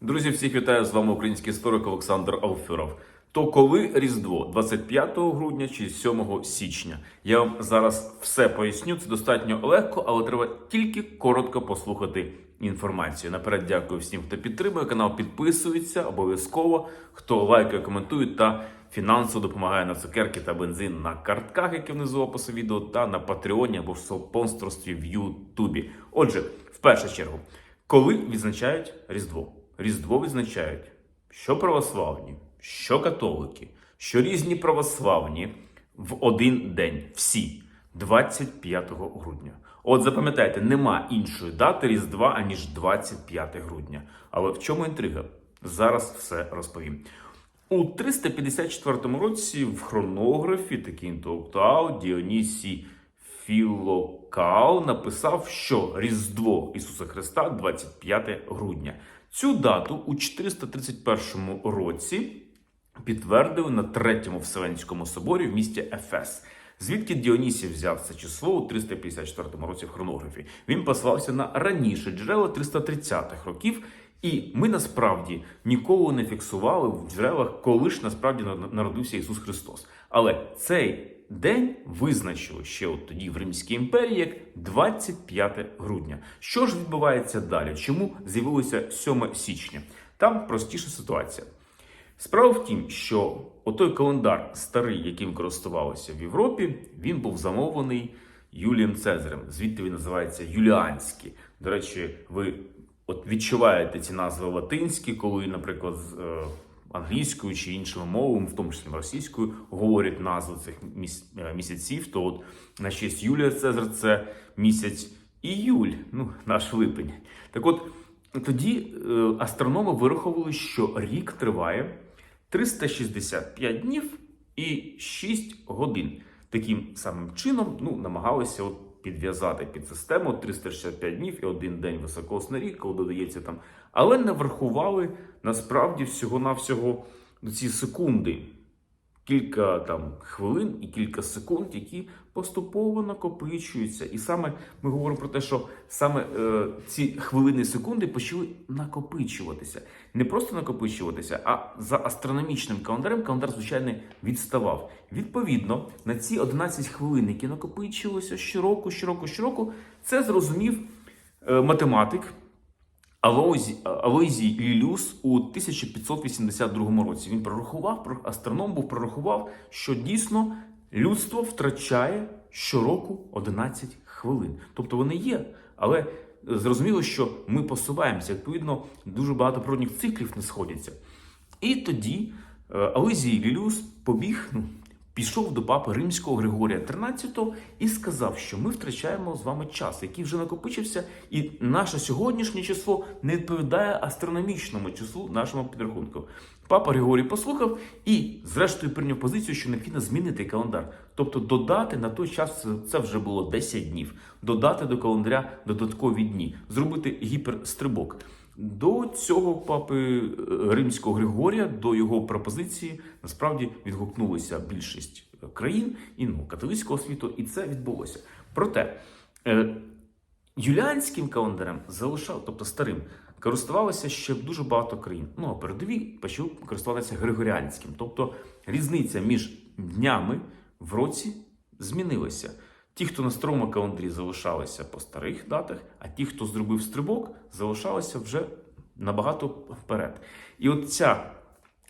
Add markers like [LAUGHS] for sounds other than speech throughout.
Друзі, всіх вітаю з вами український історик Олександр Алферов. То коли Різдво 25 грудня чи 7 січня? Я вам зараз все поясню. Це достатньо легко, але треба тільки коротко послухати інформацію. Наперед дякую всім, хто підтримує канал, підписується обов'язково, хто лайкає, коментує та фінансово допомагає на цукерки та бензин на картках, які внизу опису відео, та на Патреоні або в спонсорстві в Ютубі. Отже, в першу чергу, коли відзначають Різдво? Різдво відзначають, що православні, що католики, що різні православні в один день. Всі 25 грудня. От запам'ятайте, нема іншої дати Різдва, аніж 25 грудня. Але в чому інтрига? Зараз все розповім. У 354 році в хронографі такий інтелектуал Діонісій Філокал написав, що Різдво Ісуса Христа 25 грудня. Цю дату у 431 році підтвердили на третьому Вселенському соборі в місті Ефес. Звідки Діонісій взяв це число у 354 році в хронографі? Він послався на раніше джерела 330-х років, і ми насправді ніколи не фіксували в джерелах, коли ж насправді народився Ісус Христос. Але цей день визначили ще от тоді в Римській імперії як 25 грудня. Що ж відбувається далі? Чому з'явилося 7 січня? Там простіша ситуація. Справа в тім, що отой календар старий, яким користувалися в Європі, він був замовлений Юлієм Цезарем. Звідти він називається Юліанський. До речі, ви от відчуваєте ці назви латинські, коли, наприклад, е, англійською чи іншими мовами, в тому числі російською, говорять назви цих е, місяців. То от на честь Юлія Цезар це місяць іюль, ну наш липень. Так от. Тоді е, астрономи вирахували, що рік триває 365 днів і 6 годин. Таким самим чином ну, намагалися от підв'язати під систему 365 днів і один день високосний рік, коли додається там. Але не врахували насправді всього-навсього ці секунди. Кілька там хвилин і кілька секунд, які поступово накопичуються. І саме ми говоримо про те, що саме е, ці хвилини секунди почали накопичуватися. Не просто накопичуватися, а за астрономічним календарем календар, звичайно, відставав. Відповідно, на ці 11 хвилин, які накопичувалися щороку, щороку, щороку, це зрозумів е, математик. Алоїзій Алоїзій Лілюс у 1582 році він прорахував, про- астроном був прорахував, що дійсно людство втрачає щороку 11 хвилин. Тобто вони є, але е, зрозуміло, що ми посуваємося. Відповідно, дуже багато природних циклів не сходяться. І тоді е, Алоїзій Лілюс побіг, ну, пішов до папи римського Григорія XIII і сказав, що ми втрачаємо з вами час, який вже накопичився, і наше сьогоднішнє число не відповідає астрономічному числу нашому підрахунку. Папа Григорій послухав і, зрештою, прийняв позицію, що необхідно змінити календар. Тобто додати на той час це, вже було 10 днів, додати до календаря додаткові дні, зробити гіперстрибок. До цього папи е, римського Григорія, до його пропозиції, насправді відгукнулися більшість е, країн і ну, католицького світу, і це відбулося. Проте е, юліанським календарем залишав, тобто старим, користувалося ще дуже багато країн. Ну а передові почали користуватися григоріанським. Тобто різниця між днями в році змінилася. Ті, хто на старому календарі залишалися по старих датах, а ті, хто зробив стрибок, залишалися вже набагато вперед. І от ця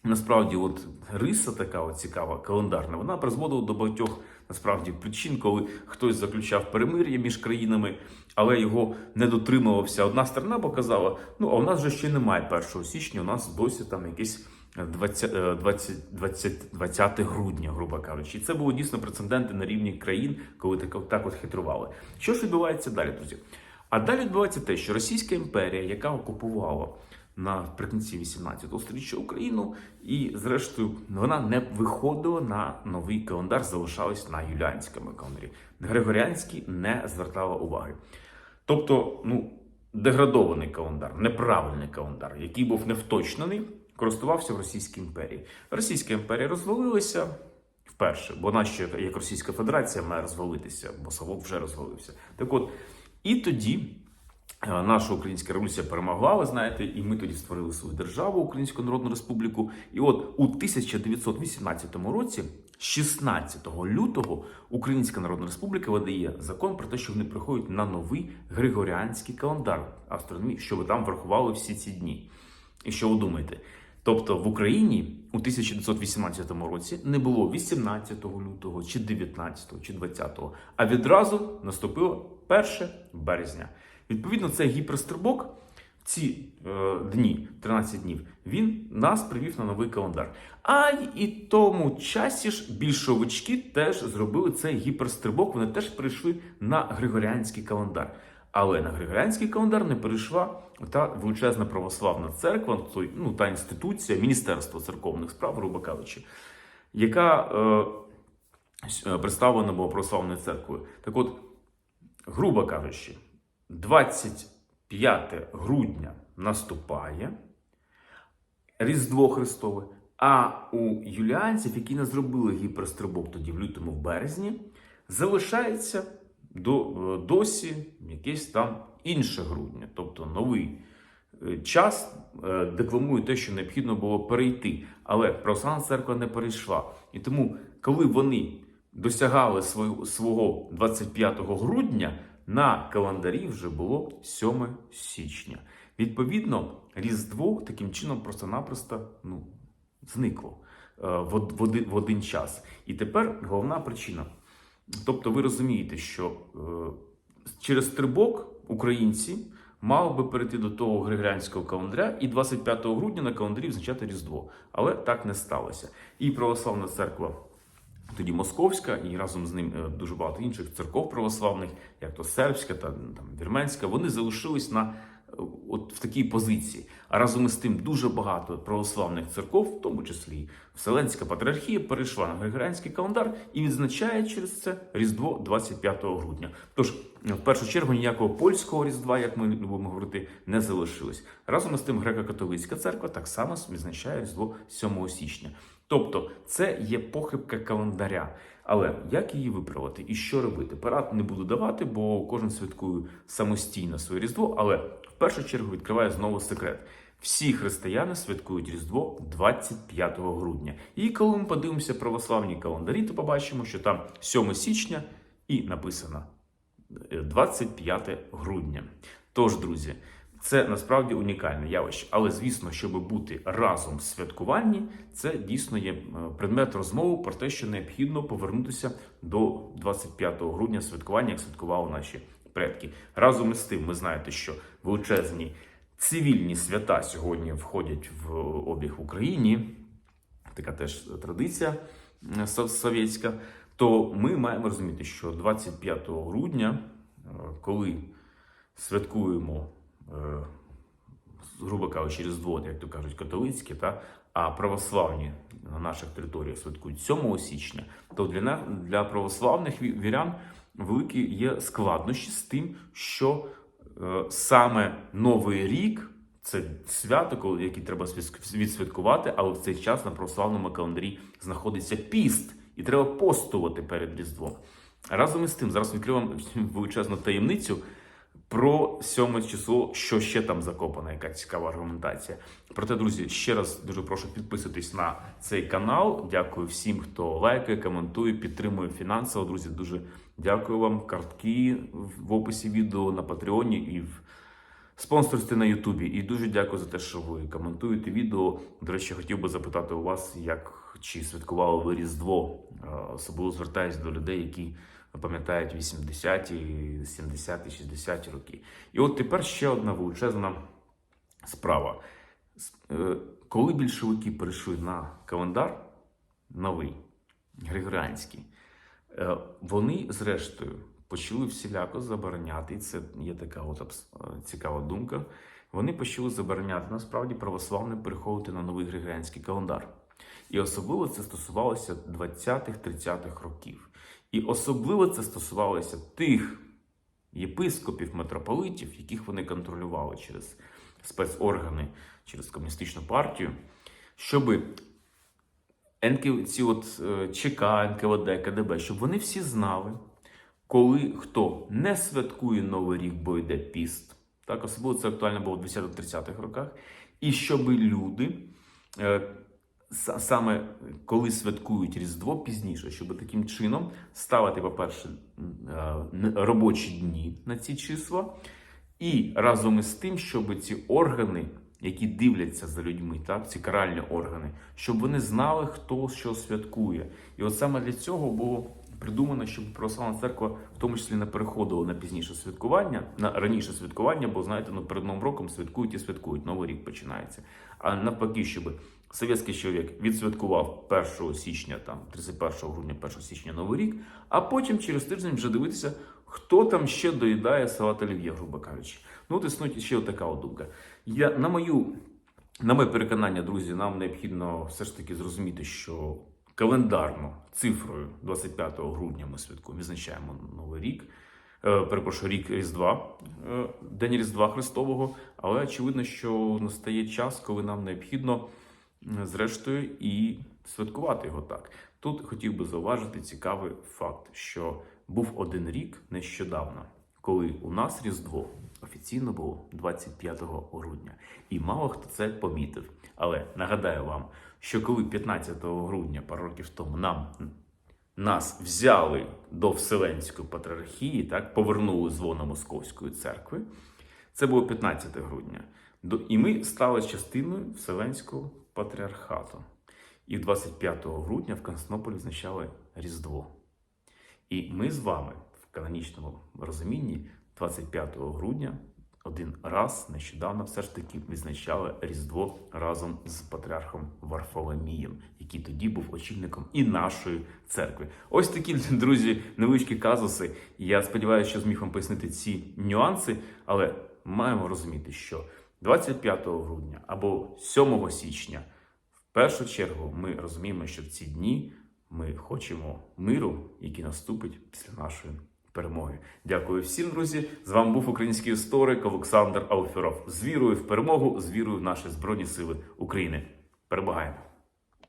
насправді от риса така от цікава календарна, вона призводила до багатьох насправді причин, коли хтось заключав перемир'я між країнами, але його не дотримувався. Одна сторона показала: ну а у нас же ще немає 1 січня, у нас досі там якесь. 20, е, 20, 20, 20 грудня, грубо кажучи, і це були дійсно прецеденти на рівні країн, коли так, так от хитрували. Що ж відбувається далі, друзі? А далі відбувається те, що Російська імперія, яка окупувала наприкінці 18 століття Україну, і зрештою вона не виходила на новий календар, залишалась на юліанському календарі. Григоріанський не звертала уваги. Тобто, ну, деградований календар, неправильний календар, який був невточнений, користувався в Російській імперії. Російська імперія розвалилася вперше, бо вона ще як Російська Федерація має розвалитися, бо Совок вже розвалився. Так от, і тоді Е, Наша українська революція перемогла, ви знаєте, і ми тоді створили свою державу, Українську Народну Республіку. І от у 1918 році, 16 лютого, Українська Народна Республіка видає закон про те, що вони приходять на новий Григоріанський календар астрономії, щоб там врахували всі ці дні. І що ви думаєте? Тобто в Україні у 1918 році не було 18 лютого, чи 19, чи 20, а відразу наступило 1 березня. Відповідно, цей гіперстрибок в ці е, дні, 13 днів, він нас привів на новий календар. А і тому часі ж більшовички теж зробили цей гіперстрибок. Вони теж прийшли на Григоріанський календар. Але на Григоріанський календар не перейшла та величезна православна церква, ну, та інституція, Міністерство церковних справ, грубо кажучи, яка е, е, представлена була православною церквою. Так от, грубо кажучи, 25 грудня наступає Різдво Христове, а у юліанців, які не зробили гіперстрибок тоді в лютому в березні, залишається досі якесь там інше грудня, тобто новий е, час е, декламує те, що необхідно було перейти. Але православна церква не перейшла. І тому, коли вони досягали свого, свого 25 грудня, на календарі вже було 7 січня. Відповідно, Різдво таким чином просто-напросто ну, зникло е, в один час. І тепер головна причина. Тобто, ви розумієте, що е, через стрибок українці мали би перейти до того григоріанського календаря і 25 грудня на календарі відзначати Різдво. Але так не сталося. І православна церква. Тоді Московська і разом з ним е, дуже багато інших церков православних, як то сербська та там вірменська, вони залишились на от в такій позиції. А разом із тим дуже багато православних церков, в тому числі Вселенська патріархія, перейшла на григоріанський календар і відзначає через це Різдво 25 грудня. Тож, в першу чергу, ніякого польського різдва, як ми любимо говорити, не залишилось. Разом із тим, греко-католицька церква так само відзначає Різдво 7 січня. Тобто, це є похибка календаря. Але як її виправити і що робити? Парад не буду давати, бо кожен святкує самостійно своє різдво. Але в першу чергу відкриває знову секрет. Всі християни святкують Різдво 25 грудня. І коли ми подивимося православні календарі, то побачимо, що там 7 січня і написано е, 25 грудня. Тож, друзі, це насправді унікальне явище. Але звісно, щоб бути разом в святкуванні, це дійсно є е, предмет розмови про те, що необхідно повернутися до 25 грудня святкування, як святкували наші предки. Разом із тим, ви знаєте, що величезні цивільні свята сьогодні входять в обіг в Україні. Така теж традиція е, совєтська. То ми маємо розуміти, що 25 грудня, е, коли святкуємо, е, грубо кажучи, Різдво, як то кажуть, католицьке, та, а православні на наших територіях святкують 7 січня, то для, на- для православних вірян великі є складнощі з тим, що е, саме Новий рік це свято, яке треба відсвяткувати, але в цей час на православному календарі знаходиться піст, і треба постувати перед Різдвом. Разом із тим, зараз відкрию вам [LAUGHS] величезну таємницю про сьоме число, що ще там закопана, яка цікава аргументація. Проте, друзі, ще раз дуже прошу підписуйтесь на цей канал. Дякую всім, хто лайкає, коментує, підтримує фінансово. Друзі, дуже дякую вам. Картки в описі відео на Патреоні і в спонсорстві на Ютубі. І дуже дякую за те, що ви коментуєте відео. До речі, хотів би запитати у вас, як чи святкували ви Різдво. Е, Особливо звертаюсь до людей, які пам'ятають 80-ті, 70-ті, 60-ті роки. І от тепер ще одна величезна справа. Е, Коли більшовики перейшли на календар новий, григоріанський, е, вони, зрештою, почали всіляко забороняти, і це є така от е, цікава думка. Вони почали забороняти насправді православне переходити на новий григоріанський календар. І особливо це стосувалося 20-30-х років. І особливо це стосувалося тих єпископів, митрополитів, яких вони контролювали через спецоргани, через комуністичну партію, щоби НК, ці от е, ЧК, НКВД, КДБ, щоб вони всі знали, коли хто не святкує Новий рік, бо йде піст, Так, особливо це актуально було в 20-30-х роках. І щоб люди, е, саме коли святкують Різдво пізніше, щоб таким чином ставити, по-перше, е, робочі дні на ці числа, і разом із тим, щоб ці органи, які дивляться за людьми, так, ці каральні органи, щоб вони знали, хто що святкує. І от саме для цього було придумано, щоб православна церква в тому числі не переходила на пізніше святкування, на раніше святкування, бо знаєте, ну перед новим роком святкують і святкують, новий рік починається. А навпаки, щоб совєтський чоловік відсвяткував 1 січня, там 31 грудня, 1 січня новий рік, а потім через тиждень вже дивитися, хто там ще доїдає салат олів'є, грубо кажучи. Ну, от існує ще така думка. Я на мою на моє переконання, друзі, нам необхідно все ж таки зрозуміти, що календарно цифрою 25 грудня ми святкуємо, відзначаємо Новий рік. Е, перепрошую, рік Різдва, е, День Різдва Христового. Але очевидно, що настає час, коли нам необхідно, зрештою, і святкувати його так. Тут хотів би зауважити цікавий факт, що був один рік нещодавно, коли у нас Різдво офіційно було 25 грудня. І мало хто це помітив. Але нагадаю вам, що коли 15 грудня, пару років тому, нам нас взяли до Вселенської патріархії, так, повернули з лона Московської церкви. Це було 15 грудня. До- І ми стали частиною Вселенського патріархату. І 25 грудня в Константинополі відзначали Різдво. І ми з вами в канонічному розумінні 25 грудня один раз нещодавно все ж таки відзначали Різдво разом з патріархом Варфоломієм, який тоді був очільником і нашої церкви. Ось такі [LAUGHS] друзі, невеличкі казуси. Я сподіваюся, що зміг вам пояснити ці нюанси, але маємо розуміти, що 25 грудня або 7 січня в першу чергу ми розуміємо, що в ці дні ми хочемо миру, який наступить після нашої перемоги. Дякую всім, друзі. З вами був український історик Олександр Алферов. З вірою в перемогу, з вірою в наші збройні сили України. Перемагаємо!